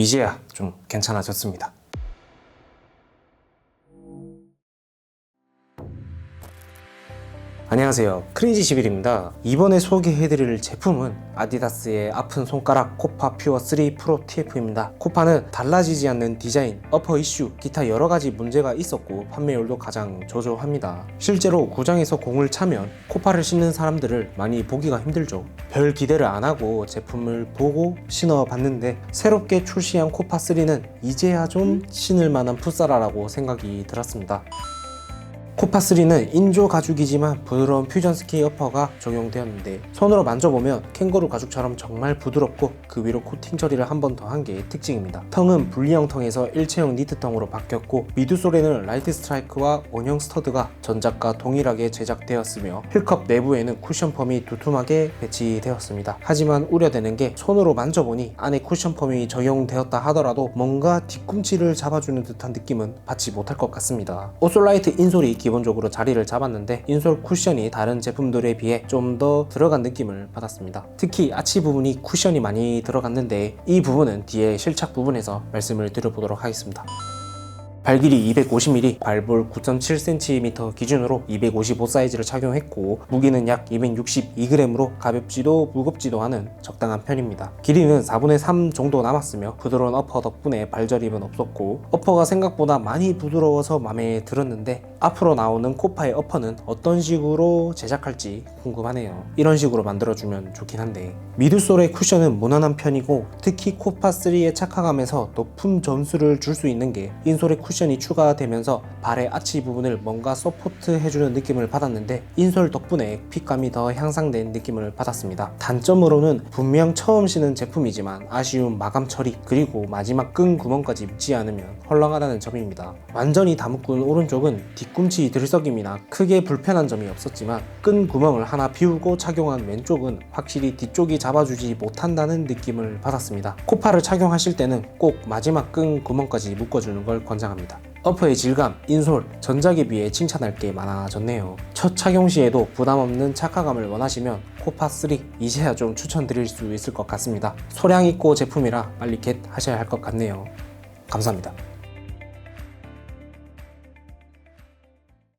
이제야 좀 괜찮아졌습니다. 안녕하세요. 크레이지 11입니다. 이번에 소개해드릴 제품은 아디다스의 아픈 손가락 코파 퓨어 3 프로 TF입니다. 코파는 달라지지 않는 디자인, 어퍼 이슈, 기타 여러 가지 문제가 있었고 판매율도 가장 저조합니다. 실제로 구장에서 공을 차면 코파를 신는 사람들을 많이 보기가 힘들죠. 별 기대를 안 하고 제품을 보고 신어봤는데 새롭게 출시한 코파 3는 이제야 좀 신을 만한 풋사라라고 생각이 들었습니다. 코파3는 인조 가죽이지만 부드러운 퓨전 스키 어퍼가 적용되었는데 손으로 만져보면 캥거루 가죽처럼 정말 부드럽고 그 위로 코팅 처리를 한 번 더 한 게 특징입니다. 텅은 분리형 텅에서 일체형 니트 텅으로 바뀌었고 미드솔에는 라이트 스트라이크와 원형 스터드가 전작과 동일하게 제작되었으며 힐컵 내부에는 쿠션 펌이 두툼하게 배치되었습니다. 하지만 우려되는 게 손으로 만져보니 안에 쿠션 펌이 적용되었다 하더라도 뭔가 뒤꿈치를 잡아주는 듯한 느낌은 받지 못할 것 같습니다. 오솔라이트 인솔이 기 본적으로 자리를 잡았는데 인솔 쿠션이 다른 제품들에 비해 좀 더 들어간 느낌을 받았습니다. 특히 아치 부분이 쿠션이 많이 들어갔는데 이 부분은 뒤에 실착 부분에서 말씀을 드려보도록 하겠습니다. 발 길이 250mm, 발볼 9.7cm 기준으로 255 사이즈를 착용했고 무게는 약 262g으로 가볍지도 무겁지도 않은 적당한 편입니다. 길이는 4분의 3 정도 남았으며 부드러운 어퍼 덕분에 발저림은 없었고 어퍼가 생각보다 많이 부드러워서 마음에 들었는데 앞으로 나오는 코파의 어퍼는 어떤 식으로 제작할지 궁금하네요. 이런 식으로 만들어주면 좋긴 한데 미드솔의 쿠션은 무난한 편이고 특히 코파3의 착화감에서 높은 점수를 줄 수 있는 게 인솔의 쿠션이 추가되면서 발의 아치 부분을 뭔가 서포트 해주는 느낌을 받았는데 인솔 덕분에 핏감이 더 향상된 느낌을 받았습니다. 단점으로는 분명 처음 신은 제품이지만 아쉬운 마감 처리 그리고 마지막 끈 구멍까지 묻지 않으면 헐렁하다는 점입니다. 완전히 다 묶은 오른쪽은 뒤꿈치 들썩임이나 크게 불편한 점이 없었지만 끈 구멍을 하나 비우고 착용한 왼쪽은 확실히 뒤쪽이 잡아주지 못한다는 느낌을 받았습니다. 코파를 착용하실 때는 꼭 마지막 끈 구멍까지 묶어주는 걸 권장합니다. 어퍼의 질감, 인솔, 전작에 비해 칭찬할 게 많아졌네요. 첫 착용 시에도 부담 없는 착화감을 원하시면 코파3 이제야 좀 추천드릴 수 있을 것 같습니다. 소량 있고 제품이라 빨리 겟 하셔야 할 것 같네요. 감사합니다.